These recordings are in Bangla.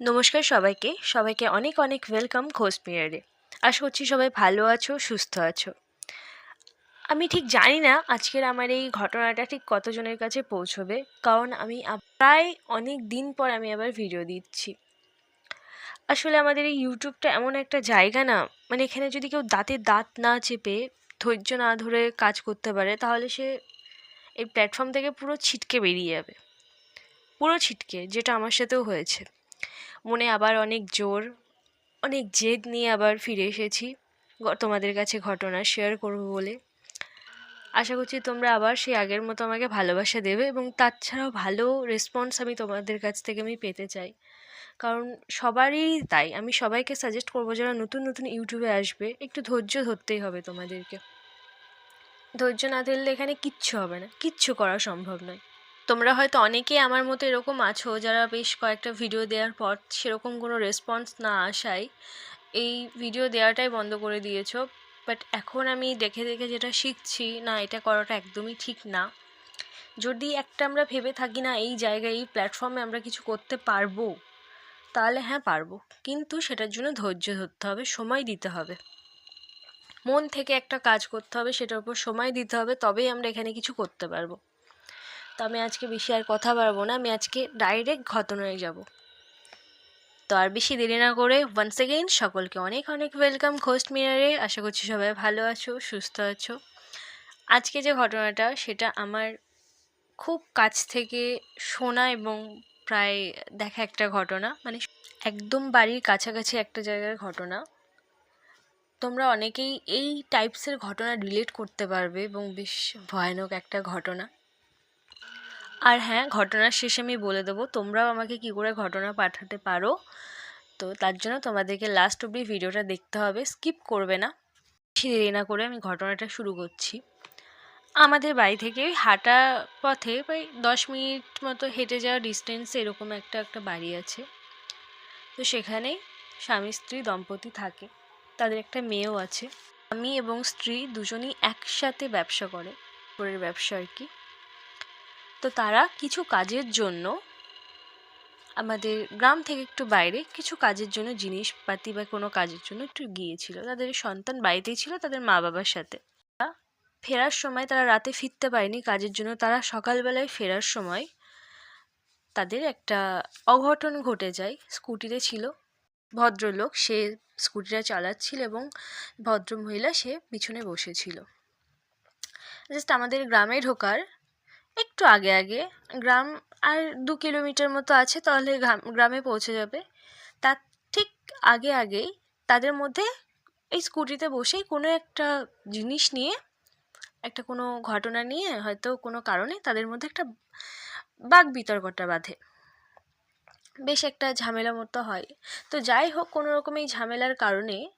নমস্কার সবাইকে। সবাইকে অনেক অনেক ওয়েলকাম পিরিয়ডে আশা করছি সবাই ভালো আছো, সুস্থ আছো। আমি ঠিক জানি না আজকের আমার এই ঘটনাটা ঠিক কতজনের কাছে পৌঁছবে, কারণ আমি প্রায় অনেক দিন পর আমি আবার ভিডিও দিচ্ছি। আসলে আমাদের এই ইউটিউবটা এমন একটা জায়গা না মানে এখানে যদি কেউ দাঁতে দাঁত না চেপে ধৈর্য না ধরে কাজ করতে পারে, তাহলে সে এই প্ল্যাটফর্ম থেকে পুরো ছিটকে বেরিয়ে যাবে। পুরো ছিটকে, যেটা আমার সাথেও হয়েছে। মনে আবার অনেক জোর, অনেক জেদ নিয়ে আবার ফিরে এসেছি তোমাদের কাছে ঘটনা শেয়ার করব বলে। আশা করছি তোমরা আবার সেই আগের মতো আমাকে ভালোবাসা দেবে এবং তাছাড়াও ভালো রেসপন্স আমি তোমাদের কাছ থেকে আমি পেতে চাই। কারণ সবারই তাই, আমি সবাইকে সাজেস্ট করব যারা নতুন নতুন ইউটিউবে আসবে, একটু ধৈর্য ধরতেই হবে তোমাদেরকে। ধৈর্য না ধরলে এখানে কিচ্ছু হবে না, কিচ্ছু করা সম্ভব নয়। তোমরা হয়তো অনেকেই আমার মতো এরকম আছো যারা বেশ কয়েকটা ভিডিও দেওয়ার পর সেরকম কোনো রেসপন্স না আসায়। এই ভিডিও দেওয়াটাই বন্ধ করে দিয়েছ। বাট এখন আমি দেখে দেখে যেটা শিখছি, না, এটা করাটা একদমই ঠিক না। যদি একটা আমরা ভেবে থাকি না, এই জায়গায়, এই প্ল্যাটফর্মে আমরা কিছু করতে পারব, তাহলে হ্যাঁ পারব। কিন্তু সেটার জন্য ধৈর্য ধরতে হবে, সময় দিতে হবে। মন থেকে একটা কাজ করতে হবে, সেটার উপর সময় দিতে হবে, তবেই আমরা এখানে কিছু করতে পারব। তো আমি আজকে বেশি আর কথা বাড়বো না, আমি আজকে ডাইরেক্ট ঘটনায় যাব। তো আর বেশি দেরি না করে ওয়ান্স এগেইন সকলকে অনেক অনেক ওয়েলকাম খোস্ট মিনারে আশা করছি সবাই ভালো আছো, সুস্থ আছো। আজকে যে ঘটনাটা, সেটা আমার খুব কাছ থেকে শোনা এবং প্রায় দেখা একটা ঘটনা। মানে একদম বাড়ির কাছাকাছি একটা জায়গার ঘটনা। তোমরা অনেকেই এই টাইপসের ঘটনা রিলেট করতে পারবে এবং বেশ ভয়ানক একটা ঘটনা। আর হ্যাঁ ঘটনার শেষে আমি বলে দেবো, তোমরাও আমাকে কী করে ঘটনা পাঠাতে পারো। তো তার জন্য তোমাদেরকে লাস্ট অবধি ভিডিওটা দেখতে হবে স্কিপ করবে না। বেশি দেরি না করে আমি ঘটনাটা শুরু করছি। আমাদের বাড়ি থেকে হাঁটা পথে প্রায় দশ মিনিট মতো হেঁটে যাওয়া ডিস্টেন্সে এরকম একটা একটা বাড়ি আছে। তো সেখানেই স্বামী, স্ত্রী, দম্পতি থাকে। তাদের একটা মেয়েও আছে। আমি এবং স্ত্রী দুজনই একসাথে ব্যবসা করে। কাপড়ের ব্যবসা আর কি। তো তারা কিছু কাজের জন্য আমাদের গ্রাম থেকে একটু বাইরে কিছু কাজের জন্য জিনিসপাতি বা কোনো কাজের জন্য একটু গিয়েছিল। তাদের সন্তান বাড়িতেই ছিল, তাদের মা বাবার সাথে। ফেরার সময় তারা রাতে ফিরতে পারেনি কাজের জন্য। তারা সকালবেলায় ফেরার সময় তাদের একটা অঘটন ঘটে যায়। স্কুটিতে ছিল ভদ্রলোক, সে স্কুটিটা চালাচ্ছিল এবং ভদ্রমহিলা সে পিছনে বসেছিল। জাস্ট আমাদের গ্রামে ঢোকার একটু আগে আগে। গ্রাম আর দু কিলোমিটার মতো আছে, তাহলে গ্রাম- পৌঁছে যাবে। তার ঠিক আগে, আগেই তাদের মধ্যে এই স্কুটিতে বসেই কোনো একটা জিনিস নিয়ে, একটা কোনো ঘটনা নিয়ে, হয়তো কোনো কারণে তাদের মধ্যে একটা বাঘ বিতর্কটা বাঁধে। বেশ একটা ঝামেলা মতো হয়। তো যাই হোক, কোনো রকম এই ঝামেলার কারণে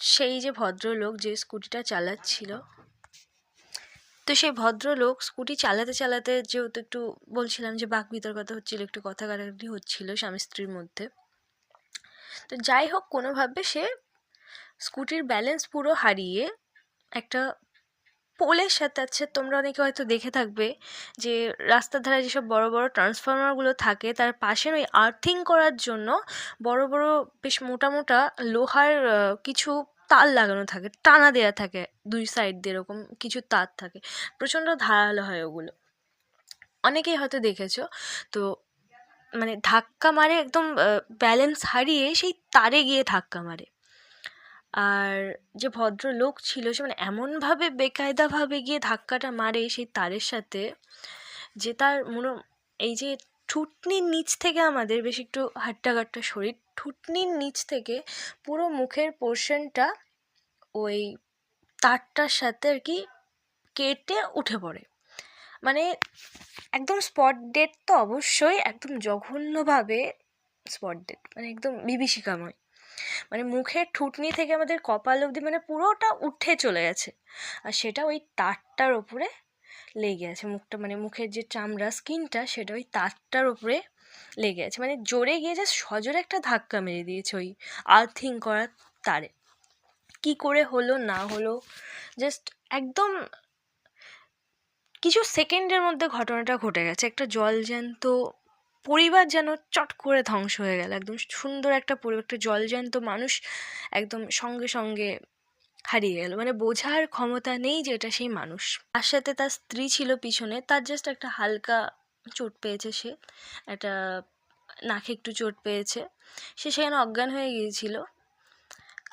সেই যে ভদ্রলোক যে স্কুটিটা চালাচ্ছিল তো সেই ভদ্রলোক স্কুটি চালাতে চালাতে যেহেতু একটু বলছিলাম যে বাক বিতর্কতা হচ্ছিল, একটু কথা কাটাকাটি হচ্ছিল স্বামী স্ত্রীর মধ্যে। তো যাই হোক, কোনোভাবে সে স্কুটির ব্যালেন্স পুরো হারিয়ে একটা পোলের সাথে আছে তোমরা অনেকে হয়তো দেখে থাকবে যে রাস্তার ধারে যেসব বড় বড় ট্রান্সফরমারগুলো থাকে, তার পাশের ওই আর্থিং করার জন্য বড় বড় বেশ মোটা মোটা লোহার কিছু তার লাগানো থাকে, টানা দেওয়া থাকে, দুই সাইড দিয়ে এরকম কিছু তার থাকে। প্রচণ্ড ধারালো হয় ওগুলো। অনেকেই হয়তো দেখেছ, তো মানে ধাক্কা মারে একদম ব্যালেন্স হারিয়ে সেই তারে গিয়ে ধাক্কা মারে। আর যে ভদ্রলোক ছিল, সে মানে এমনভাবে বেকায়দাভাবে গিয়ে ধাক্কাটা মারে সেই তারের সাথে যে তার মনে, এই যে ঠুটনির নিচ থেকে আমাদের বেশ একটু হাট্টা কাট্টা শরীর ঠুটনির নিচ থেকে পুরো মুখের পোর্শনটা ওই তারটার সাথে আর কি কেটে উঠে পড়ে। মানে একদম স্পট ডেট তো অবশ্যই একদম জঘন্যভাবে স্পট ডেট মানে একদম বিভীষিকাময়। মানে মুখের ঠুটনি থেকে আমাদের কপাল অবধি মানে পুরোটা উঠে চলে গেছে। আর সেটা ওই তারটার ওপরে লেগে আছে মুখটা মানে মুখের যে চামড়া স্কিনটা সেটা ওই তারটার ওপরে লেগে আছে। মানে জোরে গিয়ে জাস্ট সজোরে একটা ধাক্কা মেরে দিয়েছে ওই আর্থিং করার তারে। কি করে হলো, না হলো জাস্ট একদম কিছু সেকেন্ডের মধ্যে ঘটনাটা ঘটে গেছে। একটা জলজ্যান্ত পরিবার যেন চট করে ধ্বংস হয়ে গেল। একদম সুন্দর একটা পরিবার একটা জলজ্যান্ত মানুষ একদম সঙ্গে সঙ্গে হারিয়ে গেল। মানে বোঝার ক্ষমতা নেই যে এটা সেই মানুষ। তার সাথে তার স্ত্রী ছিল পিছনে, তার জাস্ট একটা হালকা চোট পেয়েছে সে। একটা নাকে একটু চোট পেয়েছে। সে সেখানে অজ্ঞান হয়ে গিয়েছিল।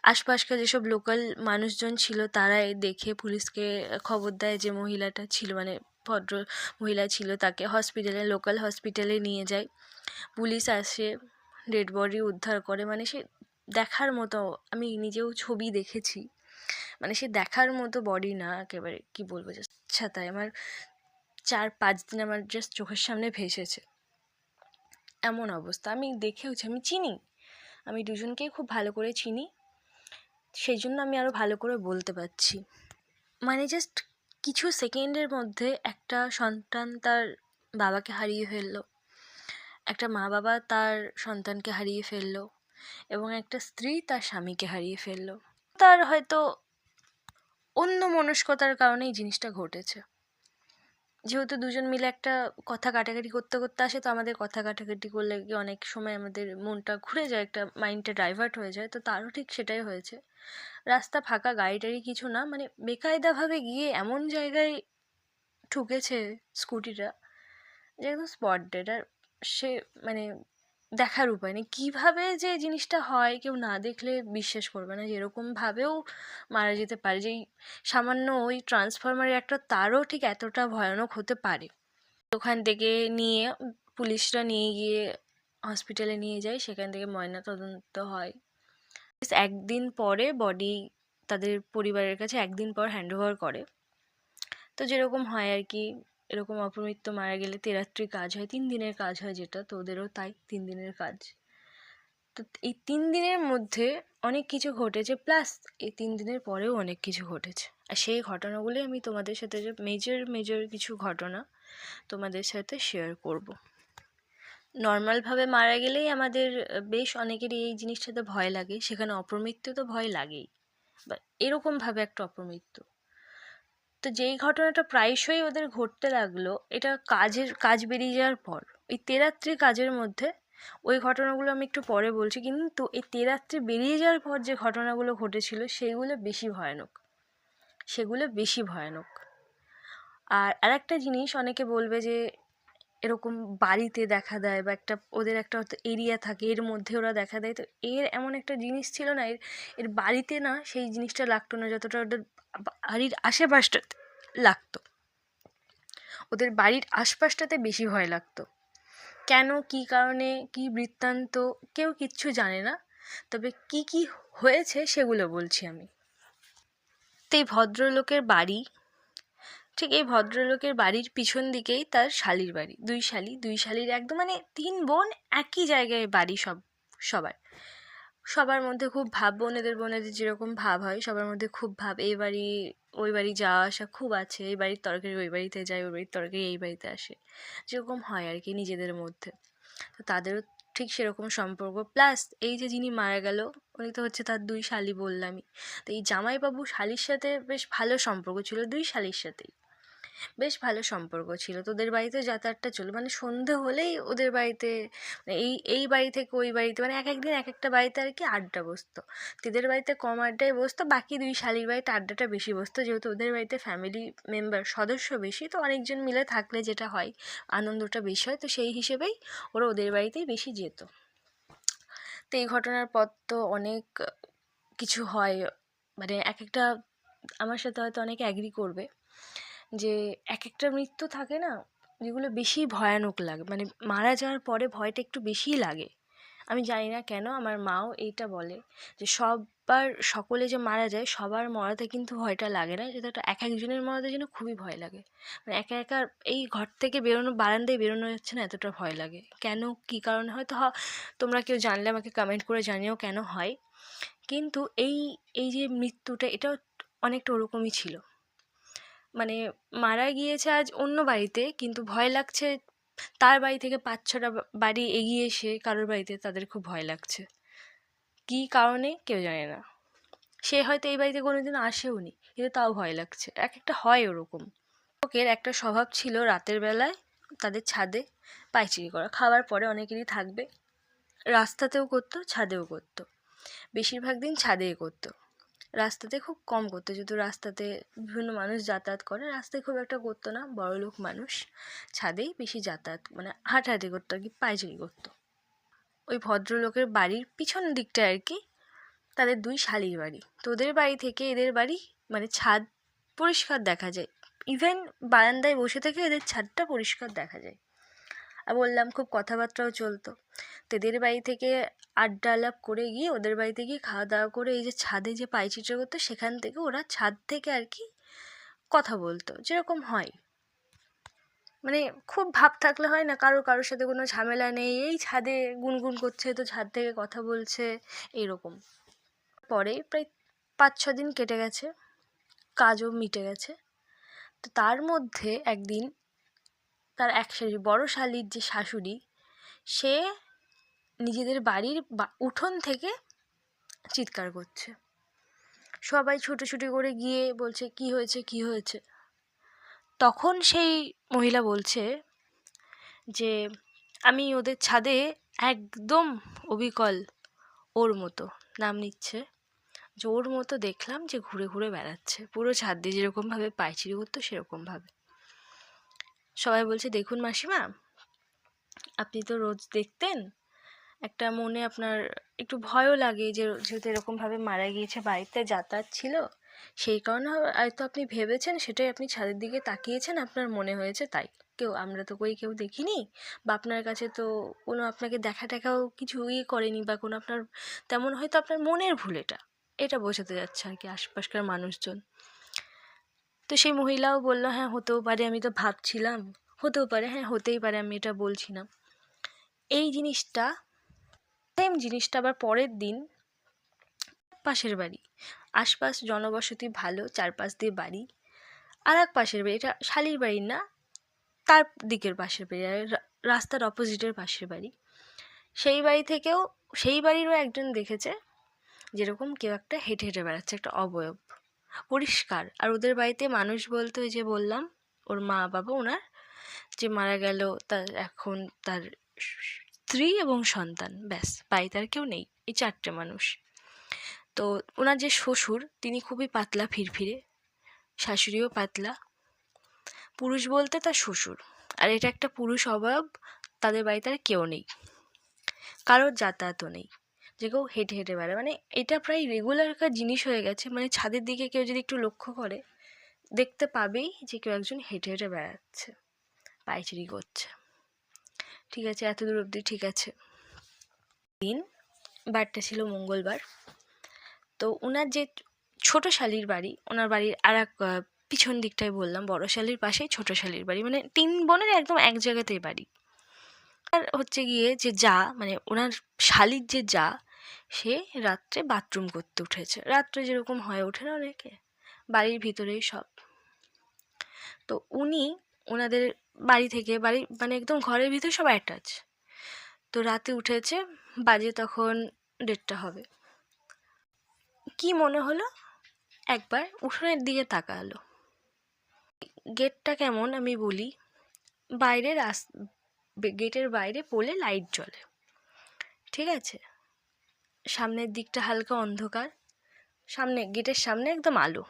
আশপাশকার যেসব লোকাল মানুষজন ছিল, তারাই দেখে পুলিশকে খবর দেয় যে মহিলাটা ছিল মানে ভদ্র মহিলা ছিল, তাকে হসপিটালে লোকাল হসপিটালে নিয়ে যায়। পুলিশ আসে ডেড বডি উদ্ধার করে। মানে সে দেখার মতো, আমি নিজেও ছবি দেখেছি। মানে সে দেখার মতো বডি না, একেবারে, কি বলব? আচ্ছা তাই আমার চার পাঁচ দিন আমার জাস্ট চোখের সামনে ভেসেছে। এমন অবস্থা। আমি দেখেওছি, আমি চিনি। আমি দুজনকেই খুব ভালো করে চিনি। সেই জন্য আমি আরও ভালো করে বলতে পারছি। মানে জাস্ট কিছু সেকেন্ডের মধ্যে একটা সন্তান তার বাবাকে হারিয়ে ফেলল। একটা মা বাবা তার সন্তানকে হারিয়ে ফেলল এবং একটা স্ত্রী তার স্বামীকে হারিয়ে ফেলল। তার হয়তো অন্য মনস্কতার কারণে এই জিনিসটা ঘটেছে। যেহেতু দুজন মিলে একটা কথা কাটাকাটি করতে করতে আসে, তো আমাদের কথা কাটাকাটি করলে কি অনেক সময় আমাদের মনটা ঘুরে যায়, একটা মাইন্ডটা ডাইভার্ট হয়ে যায়, তো তারও ঠিক সেটাই হয়েছে। রাস্তা ফাঁকা গাড়িটারি কিছু না মানে বেকায়দাভাবে গিয়ে এমন জায়গায় ঠুকেছে স্কুটিটা যে একদম স্পট ডেড আর সে মানে দেখার উপায় নেই। কীভাবে যে জিনিসটা হয় কেউ না দেখলে বিশ্বাস করবে না যে এরকমভাবেও মারা যেতে পারে। যে এই সামান্য ওই ট্রান্সফরমারের একটা তারও ঠিক এতটা ভয়ানক হতে পারে। ওখান থেকে নিয়ে পুলিশরা নিয়ে গিয়ে হসপিটালে নিয়ে যায়, সেখান থেকে ময়না তদন্ত হয়। একদিন পরে বডি তাদের পরিবারের কাছে একদিন পর হ্যান্ড ওভার করে। তো যেরকম হয় আর কি এরকম অপমৃত্যু মারা গেলে তেরাত্রি কাজ হয়, তিন দিনের কাজ হয় যেটা, তো ওদেরও তাই তিন দিনের কাজ। তো এই তিন দিনের মধ্যে অনেক কিছু ঘটেছে, প্লাস এই তিন দিনের পরেও অনেক কিছু ঘটেছে। আর সেই ঘটনাগুলি আমি তোমাদের সাথে যে মেজর মেজর কিছু ঘটনা তোমাদের সাথে শেয়ার করব। নর্মালভাবে মারা গেলেই আমাদের বেশ অনেকেরই এই জিনিসটাতে ভয় লাগে, সেখানে অপমৃত্যু তো ভয় লাগেই। বা এরকমভাবে একটা অপমৃত্যু। তো যেই ঘটনাটা প্রায়শই ওদের ঘটতে লাগল, এটা কাজের, কাজ বেরিয়ে যাওয়ার পর, ওই তেরাত্রি কাজের মধ্যে ওই ঘটনাগুলো আমি একটু পরে বলছি, কিন্তু এই তেরাত্রি বেরিয়ে যাওয়ার পর যে ঘটনাগুলো ঘটেছিল সেইগুলো বেশি ভয়ানক। সেগুলো বেশি ভয়ানক। আর আরেকটা জিনিস, অনেকে বলবে যে এরকম বাড়িতে দেখা দেয় বা একটা, ওদের একটা হয়তো এরিয়া থাকে, এর মধ্যে ওরা দেখা দেয়, তো এর এমন একটা জিনিস ছিল না, এর এর বাড়িতে না সেই জিনিসটা লাগতো না, যতটা ওদের বাড়ির আশেপাশটাতে লাগতো। ওদের বাড়ির আশপাশটাতে বেশি ভয় লাগতো। কেন, কি কারণে, কি বৃত্তান্ত, কেউ কিচ্ছু জানে না। তবে কি কি হয়েছে সেগুলো বলছি আমি। তো এই ভদ্রলোকের বাড়ি, ঠিক এই ভদ্রলোকের বাড়ির পিছন দিকেই তার শালির বাড়ি। দুই শালি, দুই শালির একদম মানে তিন বোন একই জায়গায় বাড়ি সব, সবার। সবার মধ্যে খুব ভাব, বোনেদের বোনেদের যেরকম ভাব হয়, সবার মধ্যে খুব ভাব, এই বাড়ি, ওই বাড়ি যাওয়া আসা খুব আছে, এই বাড়ির তরকারি ওই বাড়িতে যায়, ওই বাড়ির তরকারি এই বাড়িতে আসে, যেরকম হয় আর কি নিজেদের মধ্যে। তো তাদেরও ঠিক সেরকম সম্পর্ক। প্লাস এই যে যিনি মারা গেল, উনি তো হচ্ছে তার দুই শালি বললামই। তো এই জামাইবাবু শালির সাথে বেশ ভালো সম্পর্ক ছিল, দুই শালির সাথেই। বেশ ভালো সম্পর্ক ছিল। তোদের বাড়িতে যাতায়াতটা চলো মানে সন্ধে হলেই ওদের বাড়িতে মানে এই এই বাড়ি থেকে ওই বাড়িতে মানে এক একদিন এক একটা বাড়িতে আর কি আড্ডা বসতো। তোদের বাড়িতে কম আড্ডায় বসতো, বাকি দুই শালির বাড়িতে আড্ডাটা বেশি বসতো। যেহেতু ওদের বাড়িতে ফ্যামিলি মেম্বার সদস্য বেশি, তো অনেকজন মিলে থাকলে যেটা হয়, আনন্দটা বেশি হয়। তো সেই হিসেবেই ওরা ওদের বাড়িতেই বেশি যেত। তো এই ঘটনার পর তো অনেক কিছু হয়। মানে এক একটা, আমার সাথে হয়তো অনেকে অ্যাগ্রি করবে। যে এক একটা মৃত্যু থাকে না, যেগুলো বেশি ভয়ানক লাগে মানে মারা যাওয়ার পরে ভয়টা একটু বেশিই লাগে। আমি জানি না কেন আমার মাও এইটা বলে, যে সবার সকলে যে মারা যায়, সবার মরাতে কিন্তু ভয়টা লাগে না যেটা এক একজনের মরাতে যেন খুবই ভয় লাগে। মানে একা একা এই ঘর থেকে বেরোনো, বারান্দায় বেরোনো যাচ্ছে না এতটা ভয় লাগে। কেন, কী কারণে? হয়তো তোমরা কেউ জানলে আমাকে কমেন্ট করে জানিও কেন হয়। কিন্তু এই এই যে মৃত্যুটা, এটাও অনেকটা ওরকমই ছিল। মানে মারা গিয়েছে আজ অন্য বাড়িতে, কিন্তু ভয় লাগছে তার বাড়ি থেকে পাঁচ ছটা বাড়ি এগিয়ে এসে কারোর বাড়িতে তাদের খুব ভয় লাগছে। কী কারণে কেউ জানে না। সে হয়তো এই বাড়িতে কোনো দিন আসেও নি কিন্তু তাও ভয় লাগছে। এক একটা হয় ওরকম। লোকের একটা স্বভাব ছিল রাতের বেলায় তাদের ছাদে পাইচিরি করা। খাওয়ার পরে অনেকেরই থাকবে। রাস্তাতেও করতো, ছাদেও করতো। বেশিরভাগ দিন ছাদেই করতো। রাস্তাতে খুব কম করতো। যেহেতু রাস্তাতে বিভিন্ন মানুষ যাতায়াত করে, রাস্তায় খুব একটা করতো না। বড়লোক মানুষ ছাদেই বেশি যাতায়াত মানে হাঁটাহাঁটি করতো আর কি, পায়চারি করতো। ওই ভদ্রলোকের বাড়ির পিছন দিকটায় আর কি, তাদের দুই শালির বাড়ি। তো ওদের বাড়ি থেকে এদের বাড়ি মানে ছাদ পরিষ্কার দেখা যায়। ইভেন বারান্দায় বসে থেকে এদের ছাদটা পরিষ্কার দেখা যায়। বললাম খুব কথাবার্তাও চলতো। তো এদের বাড়ি থেকে আড্ডা আলাপ করে গিয়ে ওদের বাড়িতে গিয়ে খাওয়া দাওয়া করে এই যে ছাদে যে পাইচিত্র করতো, সেখান থেকে ওরা ছাদ থেকে আর কি কথা বলতো। যেরকম হয়। মানে খুব ভাব থাকলে হয় না কারও কারোর সাথে কোনো ঝামেলা নেই, এই ছাদে গুনগুন করছে তো ছাদ থেকে কথা বলছে, এইরকম। পরে প্রায় পাঁচ, ছ দিন কেটে গেছে, কাজও মিটে গেছে। তো তার মধ্যে একদিন তার এক শালি বড় শালির যে শাশুড়ি, সে নিজেদের বাড়ির উঠোন থেকে চিৎকার করছে। সবাই ছুটোছুটি করে গিয়ে বলছে, কি হয়েছে? কি হয়েছে? তখন সেই মহিলা বলছে যে, আমি ওদের ছাদে একদম অবিকল ওর মতো নাম নিচ্ছে। যে ওর মতো দেখলাম যে ঘুরে ঘুরে বেড়াচ্ছে। পুরো ছাদ দিয়ে যেরকমভাবে পায়চিরি করতো, সেরকমভাবে। সবাই বলছে, দেখুন মাসিমা, আপনি তো রোজ দেখতেন। একটা মনে আপনার একটু ভয়ও লাগে যে, যেহেতু এরকমভাবে মারা গিয়েছে, বাড়িতে যাতায়াত ছিল, সেই কারণে হয়তো আপনি ভেবেছেন, সেটাই আপনি ছাদের দিকে তাকিয়েছেন, আপনার মনে হয়েছে তাই। কেউ, আমরা তো কই কেউ দেখিনি বা আপনার কাছে তো কোনো আপনাকে দেখা টেখাও কিছু ইয়ে করেনি বা কোনো আপনার, তেমন হয়তো আপনার মনের ভুল এটা। এটা বোঝাতে যাচ্ছে আর কি আশপাশকার মানুষজন। তো সেই মহিলাও বলল হ্যাঁ হতেও পারে, আমি তো ভাবছিলাম। হতেও পারে হ্যাঁ হতেই পারে, আমি এটা বলছি না এই জিনিসটা সেম জিনিসটা আবার পরের দিন পাশের বাড়ি। আশপাশ জনবসতি ভালো, চারপাশ দিয়ে বাড়ি। আর এক পাশের বাড়ি, এটা শালির বাড়ি না, তার দিকের পাশের বাড়ি রাস্তার অপোজিটের পাশের বাড়ি। সেই বাড়ি থেকেও, সেই বাড়িরও একজন দেখেছে, যেরকম কেউ একটা হেঁটে হেঁটে বেড়াচ্ছে, একটা অবয়ব। পরিষ্কার। আর ওদের বাড়িতে মানুষ বলতে ওই যে বললাম, ওর মা বাবা ওনার, যে মারা গেল তার এখন তার স্ত্রী এবং সন্তান, ব্যাস, বাড়িতে আর কেউ নেই, এই চারটে মানুষ। তো ওনার যে শ্বশুর, তিনি খুবই পাতলা ফিরফিরে, শাশুড়িও পাতলা। পুরুষ বলতে তার শ্বশুর। আর এটা একটা পুরুষ অভাব, তাদের বাড়িতে আর কেউ নেই। কারোর যাতায়াতও নেই। যে কেউ হেঁটে হেঁটে বেড়ায়। মানে এটা প্রায় রেগুলার একটা জিনিস হয়ে গেছে। মানে ছাদের দিকে কেউ যদি একটু লক্ষ্য করে, দেখতে পাবেই যে কেউ একজন হেঁটে হেঁটে বেড়াচ্ছে, পায়চারি করছে। ঠিক আছে, এত দূর অবধি ঠিক আছে। দিন, বারটা ছিল মঙ্গলবার। তো ওনার যে ছোট শালির বাড়ি ওনার বাড়ির আর এক পিছন দিকটায় বললাম, বড় শালির পাশেই ছোট শালির বাড়ি। মানে তিন বোনের একদম এক জায়গাতেই বাড়ি। আর হচ্ছে গিয়ে যে যা মানে ওনার শালির যে যা সে রাত্রে বাথরুম করতে উঠেছে। রাত্রে যেরকম হয়ে ওঠে না অনেকে? বাড়ির ভিতরেই সব। তো উনি ওনাদের বাড়ি থেকে বাড়ি মানে একদম ঘরের ভিতরে সব অ্যাটাচ তো রাতে উঠেছে, বাজে তখন দেড়টা হবে। কি মনে হলো? একবার উঠোনের দিকে তাকালো। গেটটা কেমন আমি বলি? বাইরে রাস গেটের বাইরে পোলে লাইট জ্বলে। ঠিক আছে? সামনের দিকটা হালকা অন্ধকার। সামনে, গেটের সামনে একদম আলো।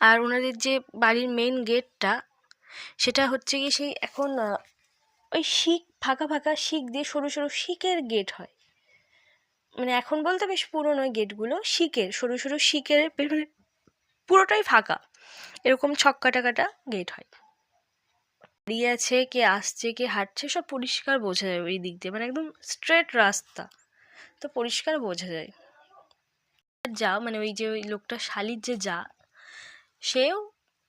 আর ওনাদের যে বাড়ির মেন গেটটা সেটা হচ্ছে কি সেই এখন ওই শিক, ফাঁকা ফাঁকা শিক দিয়ে সরু সরু শিকের গেট হয়। মানে এখন বলতে বেশ পুরনো গেটগুলো শিকের, সরু সরু পেছনে পুরোটাই ফাঁকা। এরকম ছক কাটা কাটা গেট হয়। দাঁড়িয়ে আছে, কে আসছে, কে হাঁটছে, সব পরিষ্কার বোঝা যায় ওই দিক দিয়ে। মানে একদম স্ট্রেট রাস্তা। তো পরিষ্কার বোঝা যায়। যা মানে ওই যে ওই লোকটা শালির যে যা, সেও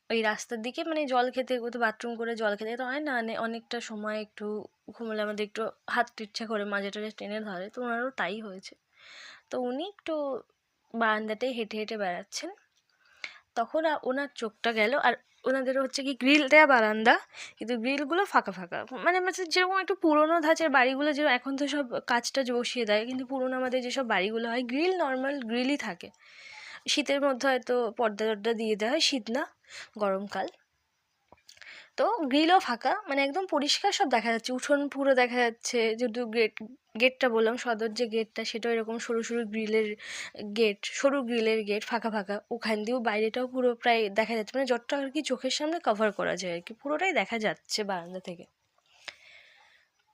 ওই রাস্তার দিকে মানে জল খেতে কোথাও বাথরুম করে জল খেতে তো হয় না মানে অনেকটা সময় একটু ঘুমলে আমাদের একটু হাঁটতে ইচ্ছা করে মাঝে টাঝে টেনে ধরে, তো ওনারও তাই হয়েছে। তো উনি একটু বারান্দাটাই হেঁটে হেঁটে বেড়াচ্ছেন। তখন ওনার চোখটা গেল, আর ওনাদের হচ্ছে কি গ্রিল দেওয়া বারান্দা, কিন্তু গ্রিলগুলো ফাঁকা ফাঁকা। মানে যেরকম একটু পুরোনো ধাঁচের বাড়িগুলো যেরকম এখন তো সব কাজটা বসিয়ে দেয়, কিন্তু পুরোনো আমাদের যেসব বাড়িগুলো হয় গ্রিল নর্মাল গ্রিলই থাকে। শীতের মধ্যে হয়তো পর্দা টর্দা দিয়ে দেওয়া হয়, শীত না গরমকাল তো গ্রিলও ফাঁকা মানে একদম পরিষ্কার সব দেখা যাচ্ছে, উঠোন পুরো দেখা যাচ্ছে যেহেতু গেট গেটটা বললাম, সদর যে গেটটা সেটাও এরকম সরু সরু গ্রিলের গেট সরু গ্রিলের গেট ফাঁকা ফাঁকা। ওখান দিয়েও বাইরেটাও পুরো প্রায় দেখা যাচ্ছে। মানে যতটা আর কি চোখের সামনে কভার করা যায় আর কি? পুরোটাই দেখা যাচ্ছে বারান্দা থেকে।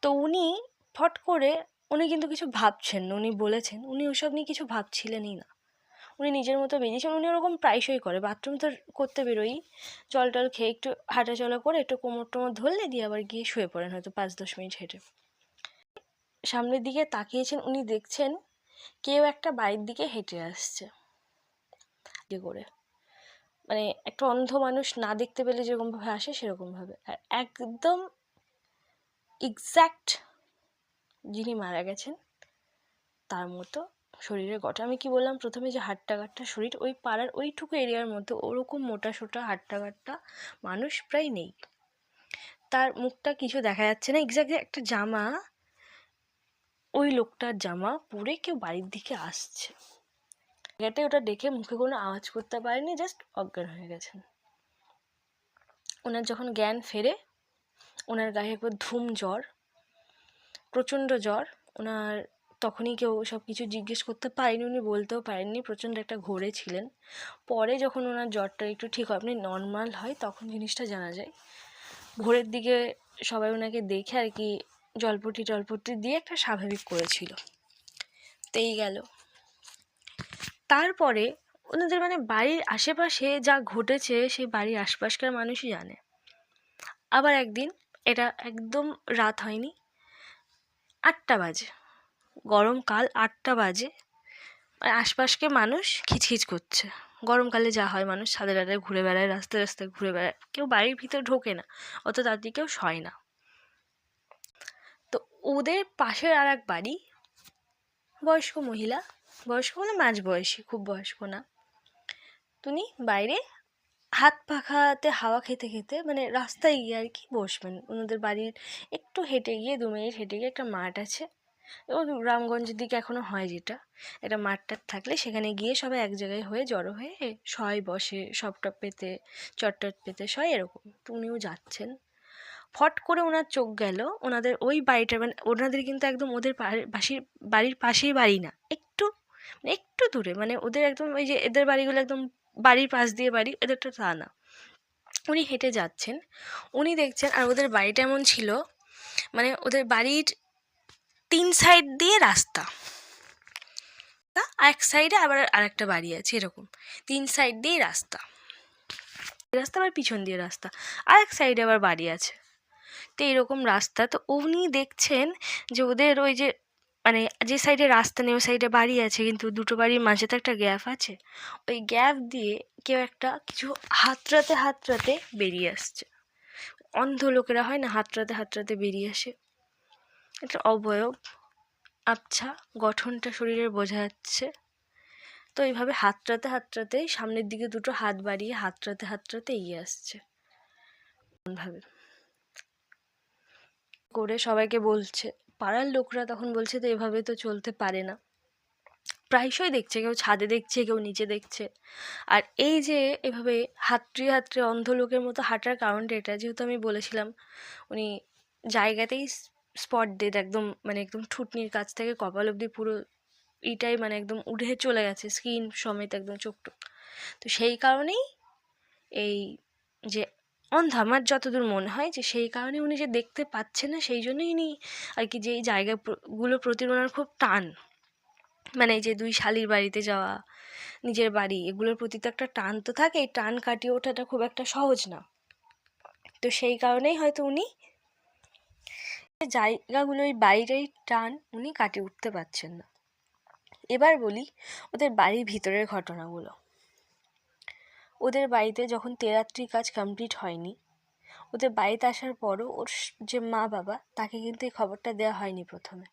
তো উনি ফট করে, উনি কিন্তু কিছু ভাবছেন না। উনি বলেছেন, উনি ওসব নিয়ে কিছু ভাবছিলেনই না। উনি নিজের মতো বেরিয়েছেন উনি ওরকম প্রায়শই করে। বাথরুম তো করতে বেরোই। জল টল খেয়ে একটু হাঁটাচলা করে একটু কোমর টোমর ধরলে দিয়ে আবার গিয়ে শুয়ে পড়েন হয়তো পাঁচ দশ মিনিট হেঁটে। সামনের দিকে তাকিয়েছেন উনি দেখছেন কেউ একটা বাড়ির দিকে হেঁটে আসছে। করে। মানে একটা অন্ধ মানুষ না দেখতে পেলে যেরকমভাবে আসে সেরকমভাবে আর একদম এক্স্যাক্ট যিনি মারা গেছেন, তার মতো শরীরের গঠন। আমি কি বললাম? প্রথমে যে হাট্টা গাট্টা শরীর, ওই পাড়ার ওইটুকু এরিয়ার মধ্যে ওরকম মোটা সোটা হাট্টা গাট্টা মানুষ প্রায় নেই। তার মুখটা কিছু দেখা যাচ্ছে না। এক্স্যাক্টলি একটা জামা ওই লোকটার জামা পরে কেউ বাড়ির দিকে আসছে। জায়গাতে ওটা দেখে মুখে কোনো আওয়াজ করতে পারেনি জাস্ট অজ্ঞান হয়ে গেছেন। ওনার যখন জ্ঞান ফেরে, ওনার গায়ে একবার ধুম জ্বর, প্রচণ্ড জ্বর, ওনার তখনই কেউ সব কিছু জিজ্ঞেস করতে পারেনি, উনি বলতেও পারেননি, প্রচণ্ড একটা ঘোরে ছিলেন। পরে যখন ওনার জ্বরটা একটু ঠিক হয় আপনি নর্মাল হয়, তখন জিনিসটা জানা যায়। ভোরের দিকে সবাই ওনাকে দেখে আর কি জলপটি টলপটি দিয়ে একটা স্বাভাবিক করেছিল। তেই গেল। তারপরে ওনাদের মানে বাড়ির আশেপাশে যা ঘটেছে, সেই বাড়ির আশপাশকার মানুষই জানে। আবার একদিন, এটা একদম রাত হয়নি, আটটা বাজে। গরমকাল আটটা বাজে। মানে আশপাশকে মানুষ খিচখিচ করছে। গরমকালে যা হয় মানুষ ছাদে ঘুরে বেড়ায়, রাস্তায় রাস্তায় ঘুরে বেড়ায়। কেউ বাড়ির ভিতরে ঢোকে না, অত তাড়াতাড়ি কেউ শয় না। ওদের পাশের আর এক বাড়ি, বয়স্ক মহিলা। বয়স্ক মানে মাঝ বয়সী খুব বয়স্ক না। তিনি বাইরে হাত পাখাতে হাওয়া খেতে খেতে মানে রাস্তায় গিয়ে আর কি বসবেন। ওনাদের বাড়ির একটু হেঁটে গিয়ে, দু মিনিট হেঁটে গিয়ে একটা মাঠ আছে এবং গ্রামগঞ্জের দিকে এখনও হয় যেটা। একটা মাঠ টাঠ থাকলে সেখানে গিয়ে সবাই এক জায়গায় হয়ে জড়ো হয়ে শয় বসে সবটপ পেতে, চটটট পেতে শয় এরকম। উনিও যাচ্ছেন। ফট করে ওনার চোখ গেল। ওনাদের ওই বাড়িটা মানে ওনাদের কিন্তু একদম ওদের পাশের বাড়ির পাশেই বাড়ি না, একটু মানে একটু দূরে মানে ওদের একদম ওই যে এদের বাড়িগুলো একদম বাড়ির পাশ দিয়ে বাড়ি এদেরটা তা না। উনি হেঁটে যাচ্ছেন, উনি দেখছেন, আর ওদের বাড়িটা এমন ছিল মানে ওদের বাড়ির তিন সাইড দিয়ে রাস্তা। এক সাইডে আবার আরেকটা বাড়ি আছে, এরকম। তিন সাইড দিয়েই রাস্তা। রাস্তা আবার পিছন দিয়ে রাস্তা, আর এক সাইডে আবার বাড়ি আছে। তো এরকম রাস্তা। তো উনি দেখছেন যে ওদের ওই যে মানে যে সাইডে রাস্তা নেই, ওই সাইডে বাড়ি আছে, কিন্তু দুটো বাড়ির মাঝে তো একটা গ্যাপ আছে। ওই গ্যাপ দিয়ে কেউ একটা কিছু হাতড়াতে হাতড়াতে বেরিয়ে আসছে। অন্ধ লোকেরা হয় না, হাতড়াতে হাতড়াতে বেরিয়ে আসে। একটা অবয়ব, আবছা গঠনটা শরীরের বোঝা যাচ্ছে। তো এইভাবে হাতড়াতে হাতড়াতেই সামনের দিকে দুটো হাত বাড়িয়ে হাতড়াতে হাতড়াতে এগিয়ে আসছে। ভাবে করে সবাইকে বলছে। পাড়ার লোকরা তখন বলছে তো এভাবে তো চলতে পারে না। প্রায়শই দেখছে, কেউ ছাদে দেখছে, কেউ নিচে দেখছে। আর এই যে, এভাবে হাতড়ে হাতড়ে অন্ধ লোকের মতো হাঁটার কারণটা এটা, যেহেতু আমি বলেছিলাম, উনি জায়গাতেই স্পট ডেড একদম মানে একদম ঠুটনির কাছ থেকে কপাল অবধি পুরো এটাই মানে একদম উঠে চলে গেছে, স্কিন সমেত একদম চোখটুক তো সেই কারণেই এই যে অন্ধ। আমার যতদূর মনে হয় যে সেই কারণে উনি যে দেখতে পাচ্ছেন না, সেই জন্যই উনি আর কি যে এই জায়গাগুলোর প্রতি ওনার খুব টান। মানে এই যে দুই শালির বাড়িতে যাওয়া, নিজের বাড়ি, এগুলোর প্রতি তো একটা টান তো থাকে, এই টান কাটিয়ে ওঠাটা খুব একটা সহজ না। তো সেই কারণেই হয়তো উনি জায়গাগুলো ওই বাড়িটাই টান উনি কাটিয়ে উঠতে পারছেন না। এবার বলি ওদের বাড়ির ভিতরের ঘটনাগুলো। ওদের বাড়িতে যখন তেরাত্রি কাজ কমপ্লিট হয়নি, ওদের বাড়িতে আসার পরও ওর যে মা বাবা, তাকে কিন্তু এই খবরটা দেওয়া হয়নি প্রথমে।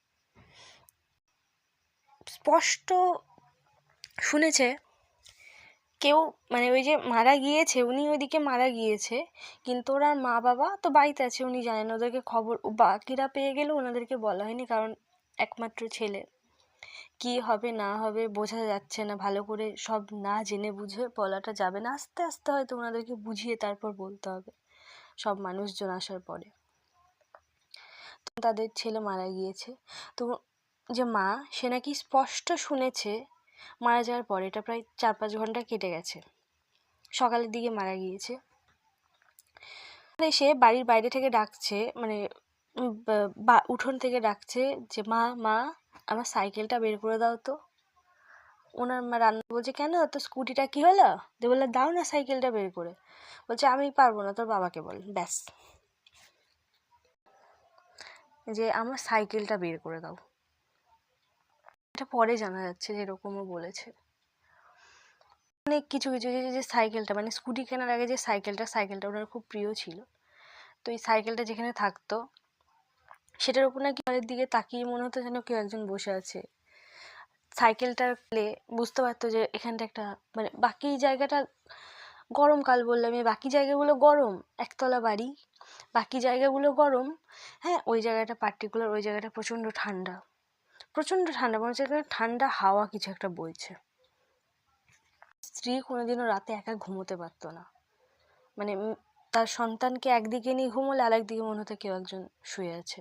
স্পষ্ট শুনেছে, কেউ মানে ওই যে মারা গিয়েছে, উনি ওইদিকে মারা গিয়েছে, কিন্তু ওনার মা বাবা তো বাড়িতে আছে, উনি জানেন ওদেরকে খবর, বাকিরা পেয়ে গেলেও ওনাদেরকে বলা হয়নি, কারণ একমাত্র ছেলে। কী হবে, না হবে বোঝা যাচ্ছে না। ভালো করে সব না জেনে বুঝে বলাটা যাবে না। আস্তে আস্তে হয়তো ওনাদেরকে বুঝিয়ে তারপর বলতে হবে। সব মানুষজন আসার পরে। তাদের ছেলে মারা গিয়েছে। তো যে মা, সে নাকি স্পষ্ট শুনেছে মারা যাওয়ার পরে। এটা প্রায় চার পাঁচ ঘণ্টা কেটে গেছে। সকালের দিকে মারা গিয়েছে। সে বাড়ির বাইরে থেকে ডাকছে মানে উঠোন থেকে ডাকছে যে, মা মা আমার সাইকেলটা বের করে দাও তো। ওনার মা রান্না বলছে, কেন? তো স্কুটিটা কি হলো? দিয়ে বলল, দাও না সাইকেলটা বের করে। বলছে, আমি পারব না। তোর বাবাকে বল, ব্যাস। যে আমার সাইকেলটা বের করে দাও। এটা পরে জানা যাচ্ছে যে এরকমও বলেছে। অনেক কিছু কিছু যে যে সাইকেলটা মানে স্কুটি কেনার আগে যে সাইকেলটা সাইকেলটা ওনার খুব প্রিয় ছিল। তো এই সাইকেলটা যেখানে থাকতো সেটার উপর নাকি ঘরের দিকে তাকিয়ে মনে হতো যেন কেউ একজন বসে আছে। সাইকেলটার প্লে বুঝতে পারতো যে এখানটা একটা মানে বাকি জায়গাটা গরমকাল বললাম, এই বাকি জায়গাগুলো গরম, একতলা বাড়ি, বাকি জায়গাগুলো গরম হ্যাঁ ওই জায়গাটা পার্টিকুলার ওই জায়গাটা প্রচণ্ড ঠান্ডা। প্রচণ্ড ঠান্ডা, মনে হচ্ছে ঠান্ডা হাওয়া কিছু একটা বইছে। স্ত্রী কোনোদিনও রাতে একা ঘুমোতে পারতো না। মানে তার সন্তানকে একদিকে নিয়ে ঘুমোলে আর একদিকে মনে হতো কেউ একজন শুয়ে আছে।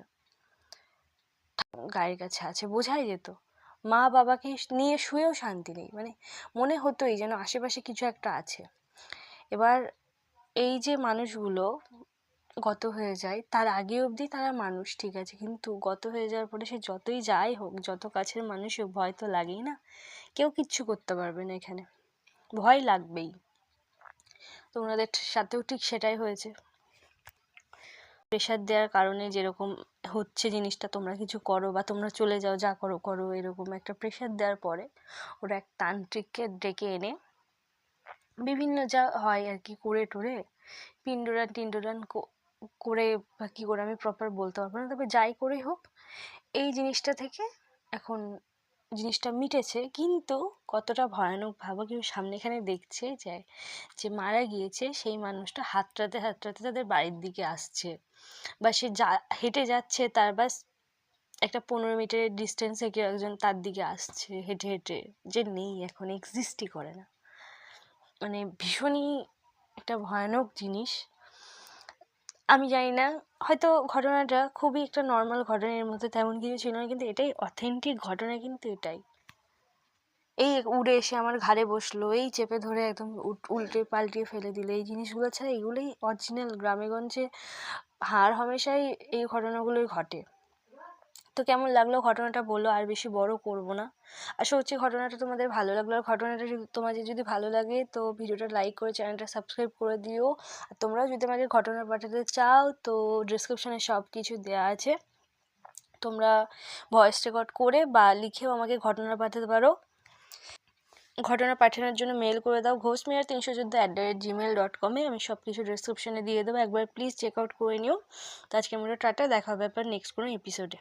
গায়ের কাছে আছে, বোঝাই যেত। মা বাবাকে নিয়ে শুয়েও শান্তি নেই। মানে মনে হতোই যেন আশেপাশে কিছু একটা আছে। এবার এই যে মানুষগুলো গত হয়ে যায়, তার আগে অবধি তারা মানুষ, ঠিক আছে? কিন্তু গত হয়ে যাওয়ার পরে সে যতই যাই হোক, যত কাছের মানুষ হোক, ভয় তো লাগেই না? কেউ কিচ্ছু করতে পারবে না এখানে। ভয় লাগবেই। তো ওনাদের সাথেও ঠিক সেটাই হয়েছে। প্রেশার দেওয়ার কারণে যেরকম হচ্ছে জিনিসটা, তোমরা কিছু করো বা তোমরা চলে যাও, যা করো করো, এরকম একটা প্রেশার দেওয়ার পরে ওরা এক তান্ত্রিককে ডেকে এনে বিভিন্ন যা হয় আর কি করে টোরে পিণ্ডদান, টিণ্ডদান কো- করে বা কী করে আমি প্রপার বলতে পারব না, তবে যাই করেই হোক, এই জিনিসটা থেকে এখন জিনিসটা মিটেছে। কিন্তু কতটা ভয়ানক ভাবো কেউ সামনে এখানে দেখছে যে যে মারা গিয়েছে সেই মানুষটা হাতড়াতে হাতড়াতে তাদের বাড়ির দিকে আসছে। বা সে যা, হেঁটে যাচ্ছে তার বাস একটা পনেরো মিটারের ডিস্টেন্সে কেউ একজন তার দিকে আসছে হেঁটে হেঁটে, যে নেই এখন এক্সিস্টই করে না। মানে ভীষণই একটা ভয়ানক জিনিস। আমি জানি না, হয়তো ঘটনাটা খুবই একটা নর্মাল ঘটনার মধ্যে তেমন কিছু ছিল না, কিন্তু এটাই অথেন্টিক ঘটনা কিন্তু এটাই। এই উড়ে এসে আমার ঘাড়ে বসল, এই চেপে ধরে একদম উল্টে পাল্টিয়ে ফেলে দিল, এই জিনিসগুলো ছাড়া এগুলোই অরিজিনাল গ্রামেগঞ্জে হার হামেশাই এই ঘটনাগুলোই ঘটে। তো কেমন লাগল ঘটনাটা বলো, আর বেশি বড় করব না। আশা করছি ঘটনাটা তোমাদের ভালো লাগল। আর ঘটনাটা তোমাদের যদি ভালো লাগে, তো ভিডিওটা লাইক করে চ্যানেলটা সাবস্ক্রাইব করে দিও। আর তোমরাও যদি আমাকে ঘটনা পাঠাতে চাও, তো ডিসক্রিপশনে সব কিছু দেওয়া আছে। তোমরা ভয়েস রেকর্ড করে বা লিখেও আমাকে ঘটনা পাঠাতে পারো। ঘটনা পাঠানোর জন্য মেল করে দাও। ঘোষ মেয়ার তিনশো চোদ্দ at the rate Gmail dot কমে আমি সব কিছু ডিসক্রিপশনে দিয়ে দেবো। একবার প্লিজ চেক আউট করে নিও। তো আজকের মতো টাটা। দেখা হবে আপনার নেক্সট কোনো এপিসোডে